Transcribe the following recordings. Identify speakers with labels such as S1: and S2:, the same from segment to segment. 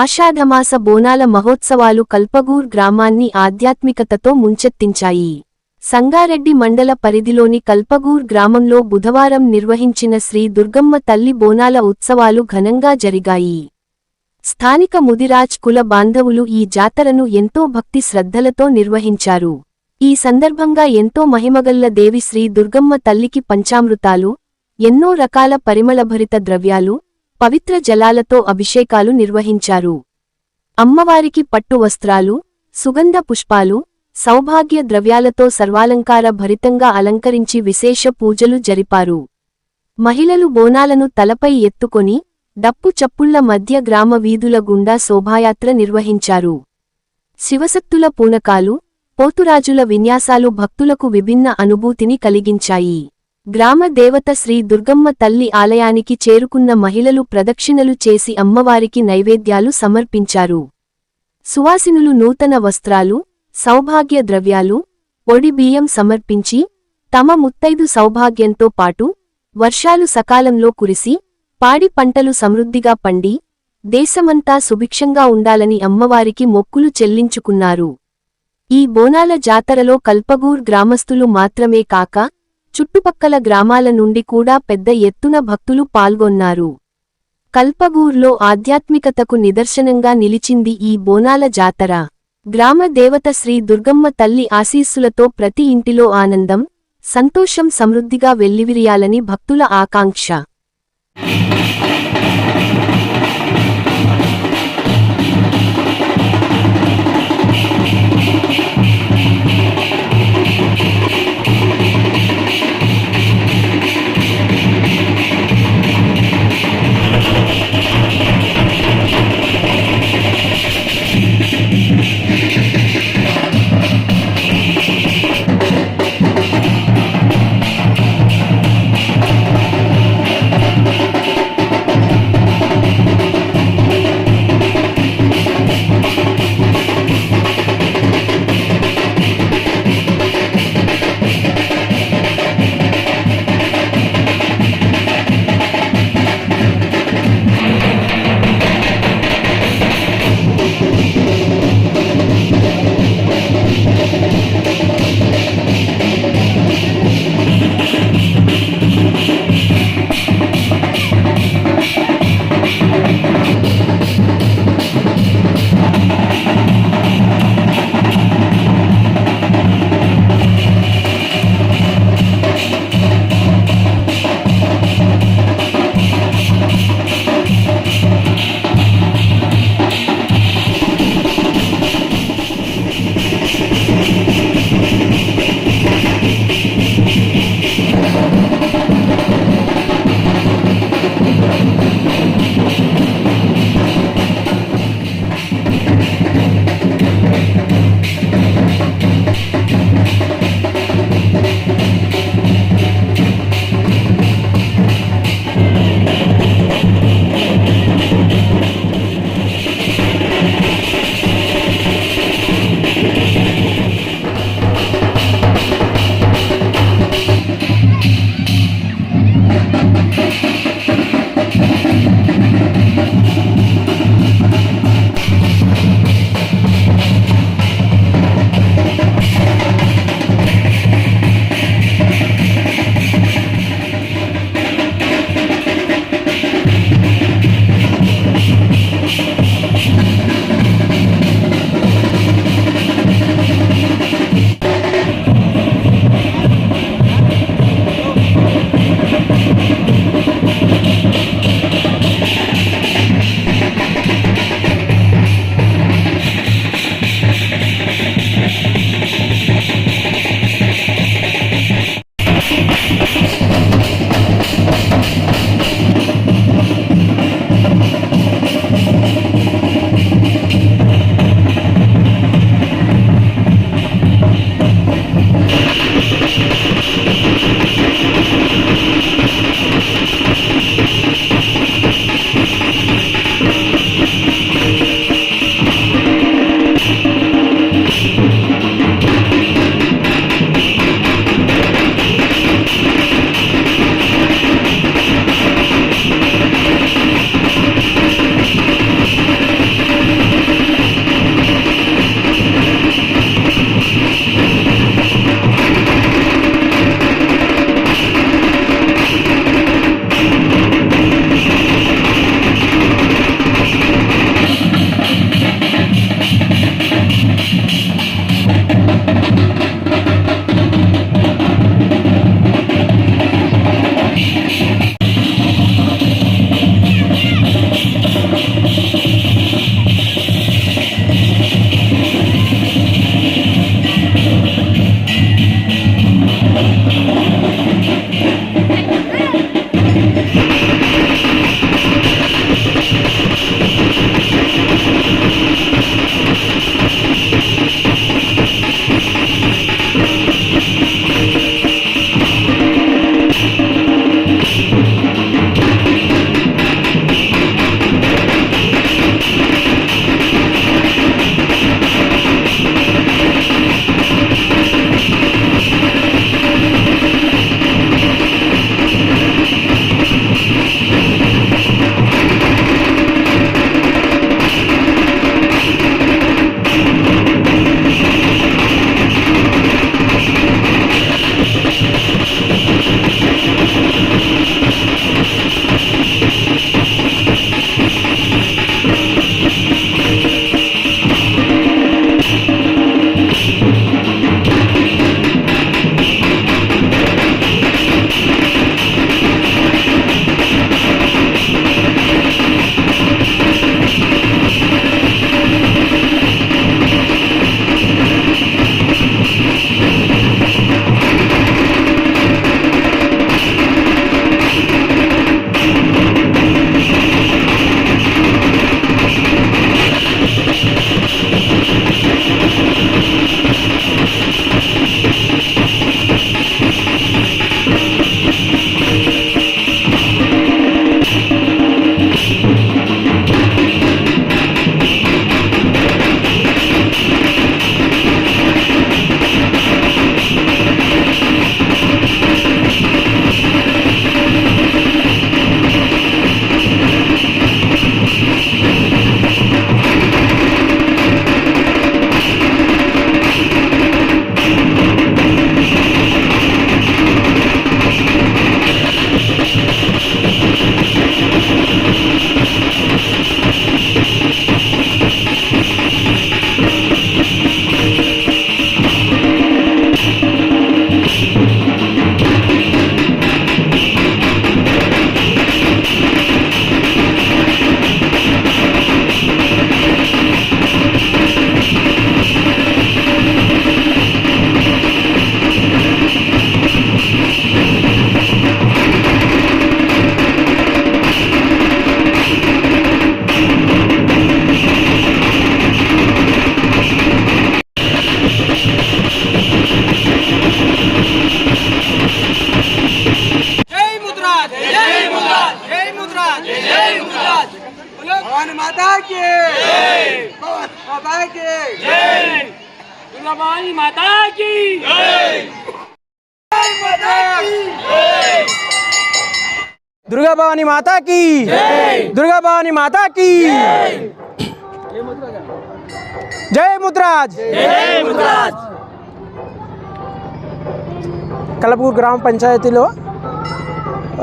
S1: ఆషాఢమాస బోనాల మహోత్సవాలు కల్పగూర్ గ్రామాన్ని ఆధ్యాత్మికతతో ముంచెత్తించాయి. సంగారెడ్డి మండల పరిధిలోని కల్పగూర్ గ్రామంలో బుధవారం నిర్వహించిన శ్రీ దుర్గమ్మ తల్లి బోనాల ఉత్సవాలు ఘనంగా జరిగాయి. స్థానిక ముదిరాజ్ కుల బాంధవులు ఈ జాతరను ఎంతో భక్తి శ్రద్ధలతో నిర్వహించారు. ఈ సందర్భంగా ఎంతో మహిమగల్ల దేవి శ్రీ దుర్గమ్మ తల్లికి పంచామృతాలు ఎన్నో రకాల పరిమళభరిత ద్రవ్యాలు పవిత్ర జలాలతో అభిషేకాలు నిర్వహించారు. అమ్మవారికి పట్టు వస్త్రాలు సుగంధ పుష్పాలు సౌభాగ్య ద్రవ్యాలతో సర్వాలంకార భరితంగా అలంకరించి విశేష పూజలు జరిపారు. మహిళలు బోనాలను తలపై ఎత్తుకొని డప్పు చప్పుళ్ళ మధ్య గ్రామ వీధుల గుండా శోభాయాత్ర నిర్వహించారు. శివసత్తుల పూనకాలు పోతురాజుల విన్యాసాలు భక్తులకు విభిన్న అనుభూతిని కలిగించాయి. గ్రామ దేవత శ్రీ దుర్గమ్మ తల్లి ఆలయానికి చేరుకున్న మహిళలు ప్రదక్షిణలు చేసి అమ్మవారికి నైవేద్యాలు సమర్పించారు. సువాసినులు నూతన వస్త్రాలు సౌభాగ్య ద్రవ్యాలు ఒడి బియ్యం సమర్పించి తమ ముత్తైదు సౌభాగ్యంతో పాటు వర్షాలు సకాలంలో కురిసి పాడి పంటలు సమృద్ధిగా పండి దేశమంతా సుభిక్షంగా ఉండాలని అమ్మవారికి మొక్కులు చెల్లించుకున్నారు. ఈ బోనాల జాతరలో కల్పగూర్ గ్రామస్తులు మాత్రమే కాక చుట్టుపక్కల గ్రామాల నుండి కూడా పెద్ద ఎత్తున భక్తులు పాల్గొన్నారు. కల్పగూర్లో ఆధ్యాత్మికతకు నిదర్శనంగా నిలిచింది ఈ బోనాల జాతర. గ్రామ దేవత శ్రీ దుర్గమ్మ తల్లి ఆశీస్సులతో ప్రతి ఇంటిలో ఆనందం సంతోషం సమృద్ధిగా వెల్లివిరియాలని భక్తుల ఆకాంక్ష. Thank you.
S2: माता की
S3: दुर्गाबाई माता की
S2: दुर्गा भवानी माता की दुर्गा भवानी माता की जय मुद्राज కలపూర్ గ్రామ పంచాయతీలో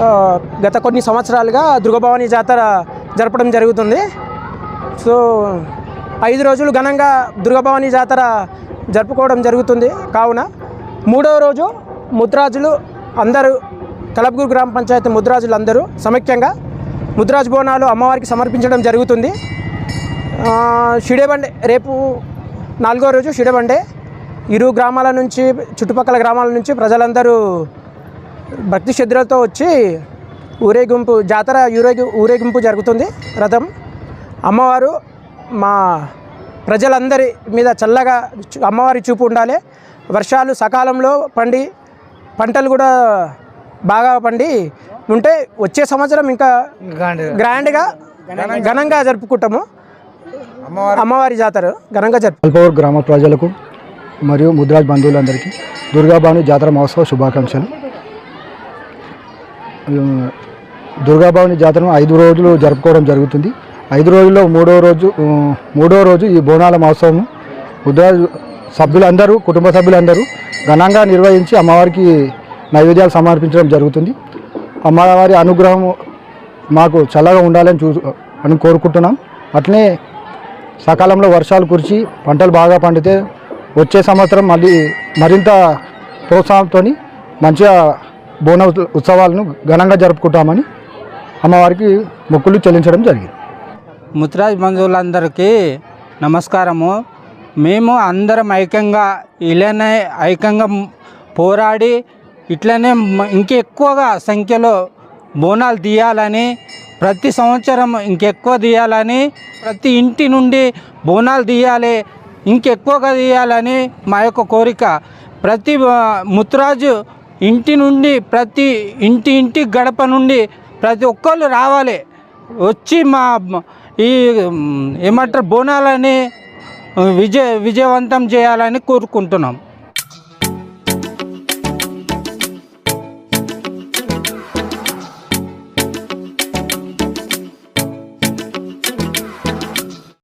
S2: ఆ, గత కొన్ని సంవత్సరాలుగా దుర్గభవాని జాతర జరపడం జరుగుతుంది. సో ఐదు రోజులు ఘనంగా దుర్గభవాని జాతర జరుపుకోవడం జరుగుతుంది. కావున మూడవ రోజు ముద్రాజులు అందరూ కలపూర్ గ్రామ పంచాయతీ ముద్రాజులు అందరూ సమైక్యంగా ముద్రాజు బోనాలు అమ్మవారికి సమర్పించడం జరుగుతుంది. షిడేబండే రేపు నాలుగో రోజు షిడేబండే. ఇరు గ్రామాల నుంచి చుట్టుపక్కల గ్రామాల నుంచి ప్రజలందరూ భక్తి శ్రద్ధలతో వచ్చి ఊరేగింపు జాతర ఊరేగి ఊరేగింపు జరుగుతుంది. రథం. అమ్మవారు మా ప్రజలందరి మీద చల్లగా అమ్మవారి చూపు ఉండాలి. వర్షాలు సకాలంలో పండి పంటలు కూడా బాగా పండి ఉంటే వచ్చే సంవత్సరం ఇంకా గ్రాండ్గా ఘనంగా. జరుపుకుంటాము. అమ్మవారి జాతర ఘనంగా జరుపు
S4: కల్పవర్ గ్రామ ప్రజలకు మరియు ముద్రాజ్ బంధువులందరికీ దుర్గాభవాని జాతర మహోత్సవ శుభాకాంక్షలు. దుర్గాభవాని జాతరను ఐదు రోజులు జరుపుకోవడం జరుగుతుంది. ఐదు రోజుల్లో మూడో రోజు మూడో రోజు ఈ బోనాల మహోత్సవం ముద్రాజ్ సభ్యులందరూ కుటుంబ సభ్యులందరూ ఘనంగా నిర్వహించి అమ్మవారికి నైవేద్యాలు సమర్పించడం జరుగుతుంది. అమ్మవారి అనుగ్రహం మాకు చల్లగా ఉండాలని చూ అని కోరుకుంటున్నాం. అట్లనే సకాలంలో వర్షాలు కురిచి పంటలు బాగా పండితే వచ్చే సంవత్సరం మళ్ళీ మరింత ప్రోత్సాహంతో మంచిగా బోన ఉత్సవాలను ఘనంగా జరుపుకుంటామని అమ్మవారికి మొక్కులు చెల్లించడం జరిగింది.
S5: ముత్రాజ్ బంధువులందరికీ నమస్కారము. మేము అందరం ఐక్యంగా ఇలానే ఐక్యంగా పోరాడి ఇట్లనే ఇంకెక్కువగా సంఖ్యలో బోనాలు తీయాలని ప్రతి సంవత్సరం ఇంకెక్కువ తీయాలని ప్రతి ఇంటి నుండి బోనాలు తీయాలి ఇంకెక్కువగా తీయాలని మా యొక్క కోరిక. ప్రతి ముత్రాజు ఇంటి నుండి ప్రతి ఇంటి ఇంటి గడప నుండి ప్రతి ఒక్కళ్ళు రావాలి. వచ్చి మా ఈ ఏమంటారు బోనాలని విజయ విజయవంతం చేయాలని కోరుకుంటున్నాం.